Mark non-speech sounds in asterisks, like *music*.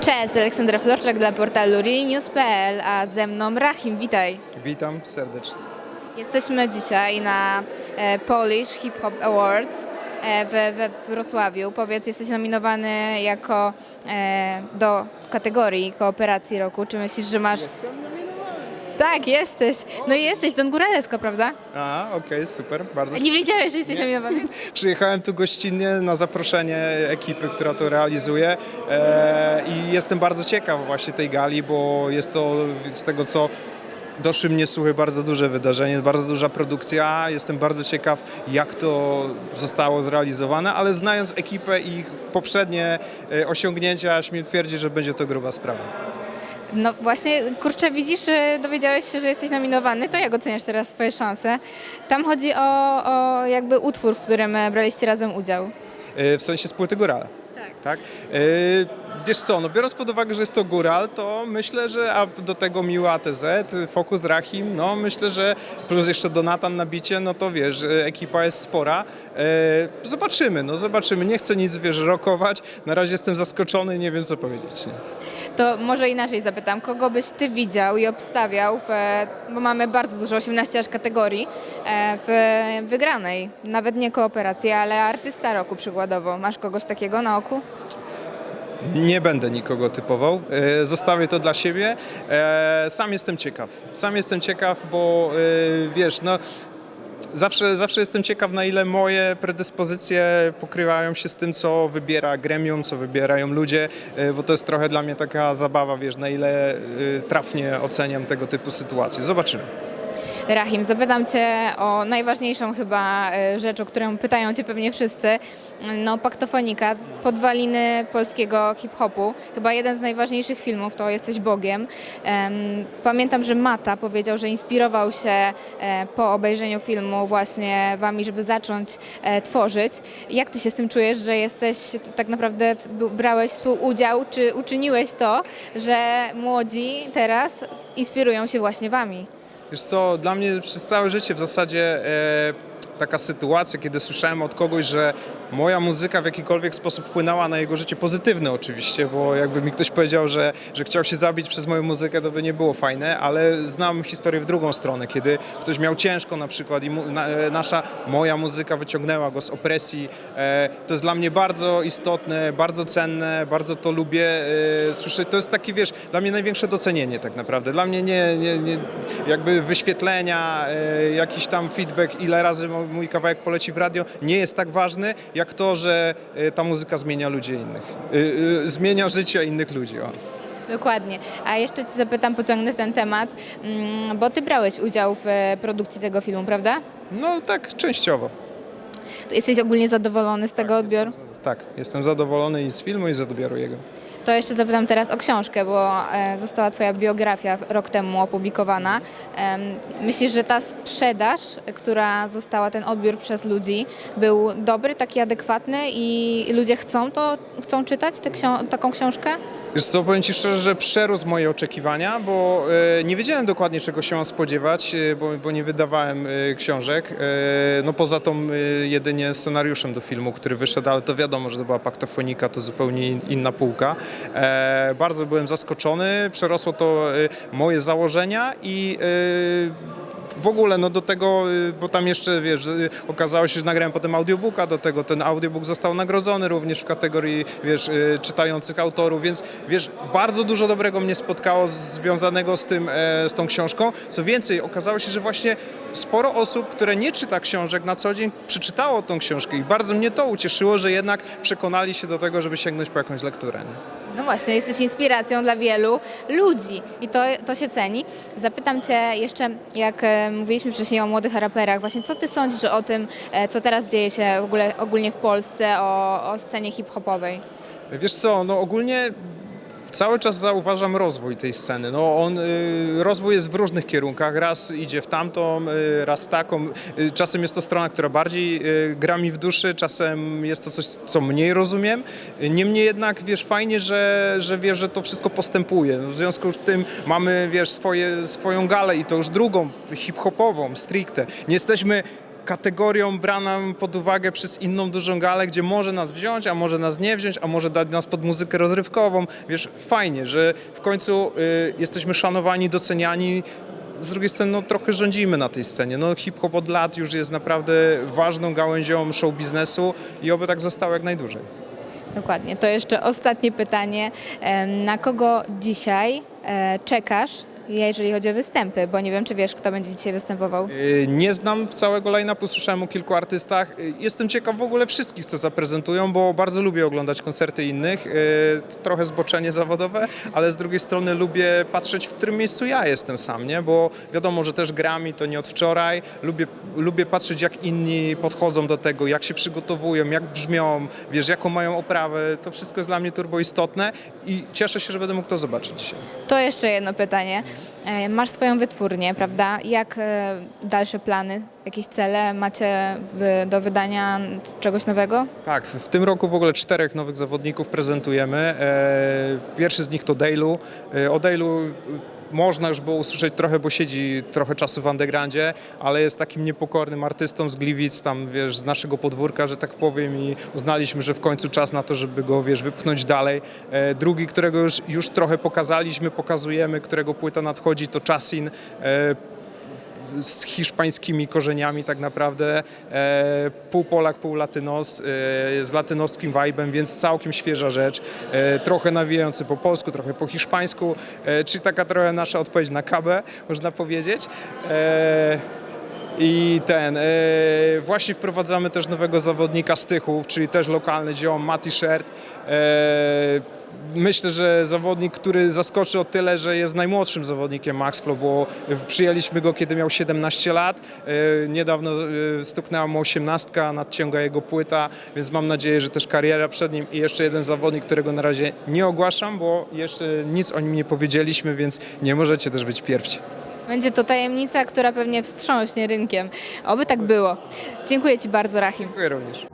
Cześć, Aleksandra Florczak dla portalu realnews.pl, a ze mną Rahim, witaj. Witam serdecznie. Jesteśmy dzisiaj na e, Polish Hip Hop Awards e, we, we Wrocławiu. Powiedz, jesteś nominowany jako e, do kategorii kooperacji roku. Czy myślisz, że masz... Jestem. Tak, jesteś. No i jesteś, Don Góralewsko, prawda? A, okej, super, bardzo. Nie wiedziałeś, że jesteś nominowany? *laughs* Przyjechałem tu gościnnie na zaproszenie ekipy, która to realizuje e, i jestem bardzo ciekaw właśnie tej gali, bo jest to z tego co doszły mnie słuchy bardzo duże wydarzenie, bardzo duża produkcja. Jestem bardzo ciekaw jak to zostało zrealizowane, ale znając ekipę i ich poprzednie e, osiągnięcia, śmiem twierdzić, że będzie to gruba sprawa. No właśnie, kurczę, widzisz, e, dowiedziałeś się, że jesteś nominowany, to jak oceniasz teraz swoje szanse? Tam chodzi o, o jakby utwór, w którym e, braliście razem udział. E, w sensie z płyty Górale. Tak. tak? Wiesz co, no biorąc pod uwagę, że jest to góral, to myślę, że a do tego miły ATZ, Focus Rahim, no myślę, że plus jeszcze Donatan na bicie, no to wiesz, ekipa jest spora. E, zobaczymy, no zobaczymy. Nie chcę nic, wiesz, rokować. Na razie jestem zaskoczony i nie wiem co powiedzieć. Nie? To może inaczej zapytam, kogo byś ty widział i obstawiał, w, bo mamy bardzo dużo, 18 aż kategorii, e, w wygranej, nawet nie kooperacji, ale artysta roku przykładowo. Masz kogoś takiego na oku? Nie będę nikogo typował. E, Zostawię to dla siebie. E, Sam jestem ciekaw. Sam jestem ciekaw, bo e, wiesz, no. Zawsze, zawsze jestem ciekaw, na ile moje predyspozycje pokrywają się z tym, co wybiera gremium, co wybierają ludzie, bo to jest trochę dla mnie taka zabawa, wiesz, na ile trafnie oceniam tego typu sytuacje. Zobaczymy. Rahim, zapytam Cię o najważniejszą chyba e, rzecz, o którą pytają Cię pewnie wszyscy. No, Paktofonika, podwaliny polskiego hip-hopu. Chyba jeden z najważniejszych filmów, to Jesteś Bogiem. Em, Pamiętam, że Mata powiedział, że inspirował się e, po obejrzeniu filmu właśnie Wami, żeby zacząć e, tworzyć. Jak Ty się z tym czujesz, że jesteś, tak naprawdę brałeś współudział, czy uczyniłeś to, że młodzi teraz inspirują się właśnie Wami? Wiesz co, dla mnie przez całe życie w zasadzie e, taka sytuacja, kiedy słyszałem od kogoś, że moja muzyka w jakikolwiek sposób wpłynęła na jego życie, pozytywne oczywiście, bo jakby mi ktoś powiedział, że, że chciał się zabić przez moją muzykę, to by nie było fajne, ale znam historię w drugą stronę, kiedy ktoś miał ciężko na przykład i mu, na, e, nasza, moja muzyka wyciągnęła go z opresji. E, to jest dla mnie bardzo istotne, bardzo cenne, bardzo to lubię e, słyszeć. To jest takie, wiesz, dla mnie największe docenienie tak naprawdę. Dla mnie nie, nie, nie jakby wyświetlenia, e, jakiś tam feedback, ile razy mój kawałek poleci w radio, nie jest tak ważny, jak to, że e, ta muzyka zmienia ludzi innych. E, e, zmienia życie innych ludzi. O. Dokładnie. A jeszcze Cię zapytam, pociągnę ten temat, mm, bo Ty brałeś udział w produkcji tego filmu, prawda? No tak, częściowo. To jesteś ogólnie zadowolony z tego odbioru? Tak, jestem zadowolony i z filmu, i z odbioru jego. To jeszcze zapytam teraz o książkę, bo e, została Twoja biografia rok temu opublikowana. Myślisz, że ta sprzedaż, która została, ten odbiór przez ludzi, był dobry, taki adekwatny i ludzie chcą to, chcą czytać tę taką książkę? Wiesz co, powiem Ci szczerze, że przerósł moje oczekiwania, bo e, nie wiedziałem dokładnie czego się mam spodziewać, e, bo, bo nie wydawałem e, książek. No poza tą jedynie scenariuszem do filmu, który wyszedł, ale to wiadomo, że to była paktofonika, to zupełnie in, inna półka. Bardzo byłem zaskoczony, przerosło to moje założenia i w ogóle no do tego, y, bo tam jeszcze wiesz, y, okazało się, że nagrałem potem audiobooka do tego, ten audiobook został nagrodzony również w kategorii wiesz, y, czytających autorów, więc wiesz, bardzo dużo dobrego mnie spotkało związanego z tym, e, z tą książką. Co więcej, okazało się, że właśnie sporo osób, które nie czyta książek na co dzień, przeczytało tą książkę i bardzo mnie to ucieszyło, że jednak przekonali się do tego, żeby sięgnąć po jakąś lekturę. Nie? No właśnie, jesteś inspiracją dla wielu ludzi i to, to się ceni. Zapytam Cię jeszcze, jak e, mówiliśmy wcześniej o młodych raperach, właśnie co Ty sądzisz o tym, e, co teraz dzieje się w ogóle ogólnie w Polsce, o, o scenie hip-hopowej? Wiesz co, no ogólnie cały czas zauważam rozwój tej sceny. No on, y, rozwój jest w różnych kierunkach. Raz idzie w tamtą, y, raz w taką. Y, czasem jest to strona, która bardziej gra mi w duszy, czasem jest to coś, co mniej rozumiem. Niemniej jednak, wiesz, fajnie, że, że wiesz, że to wszystko postępuje. W związku z tym mamy, wiesz, swoje, swoją galę i to już drugą, hip-hopową, stricte. Nie jesteśmy kategorią brana pod uwagę przez inną dużą galę, gdzie może nas wziąć, a może nas nie wziąć, a może dać nas pod muzykę rozrywkową. Wiesz, fajnie, że w końcu y, jesteśmy szanowani, doceniani. Z drugiej strony no, trochę rządzimy na tej scenie. No, hip-hop od lat już jest naprawdę ważną gałęzią show biznesu i oby tak zostało jak najdłużej. Dokładnie. To jeszcze ostatnie pytanie. Na kogo dzisiaj e, czekasz, jeżeli chodzi o występy? Bo nie wiem, czy wiesz, kto będzie dzisiaj występował. Y, Nie znam całego line-upu, słyszałem o kilku artystach. Y, Jestem ciekaw w ogóle wszystkich, co zaprezentują, bo bardzo lubię oglądać koncerty innych. Y, to Trochę zboczenie zawodowe, ale z drugiej strony lubię patrzeć, w którym miejscu ja jestem sam, nie? Bo wiadomo, że też gram i to nie od wczoraj. Lubię, lubię patrzeć, jak inni podchodzą do tego, jak się przygotowują, jak brzmią, wiesz, jaką mają oprawę. To wszystko jest dla mnie turbo istotne i cieszę się, że będę mógł to zobaczyć dzisiaj. To jeszcze jedno pytanie. E, Masz swoją wytwórnię, prawda? Jak e, dalsze plany, jakieś cele macie do wydania czegoś nowego? Tak, w tym roku w ogóle czterech nowych zawodników prezentujemy. E, Pierwszy z nich to Dailu. O Dailu można już było usłyszeć trochę, bo siedzi trochę czasu w undergroundzie, ale jest takim niepokornym artystą z Gliwic, tam wiesz, z naszego podwórka, że tak powiem i uznaliśmy, że w końcu czas na to, żeby go, wiesz, wypchnąć dalej. E, Drugi, którego już, już trochę pokazaliśmy, pokazujemy, którego płyta nadchodzi, to Chasin. E, z hiszpańskimi korzeniami tak naprawdę, e, pół Polak, pół Latynos, e, z latynoskim vibe'em, więc całkiem świeża rzecz, e, trochę nawijający po polsku, trochę po hiszpańsku, czyli taka trochę nasza odpowiedź na kabę, można powiedzieć. I ten, e, właśnie wprowadzamy też nowego zawodnika z Tychów, czyli też lokalny ziom, Mati Shirt. E, myślę, że zawodnik, który zaskoczy o tyle, że jest najmłodszym zawodnikiem Max Flow, bo przyjęliśmy go, kiedy miał 17 lat. E, niedawno e, stuknęła mu 18, nadciąga jego płyta, więc mam nadzieję, że też kariera przed nim i jeszcze jeden zawodnik, którego na razie nie ogłaszam, bo jeszcze nic o nim nie powiedzieliśmy, więc nie możecie też być pierwsi. Będzie to tajemnica, która pewnie wstrząśnie rynkiem. Oby tak było. Dziękuję Ci bardzo, Rahim. Dziękuję również.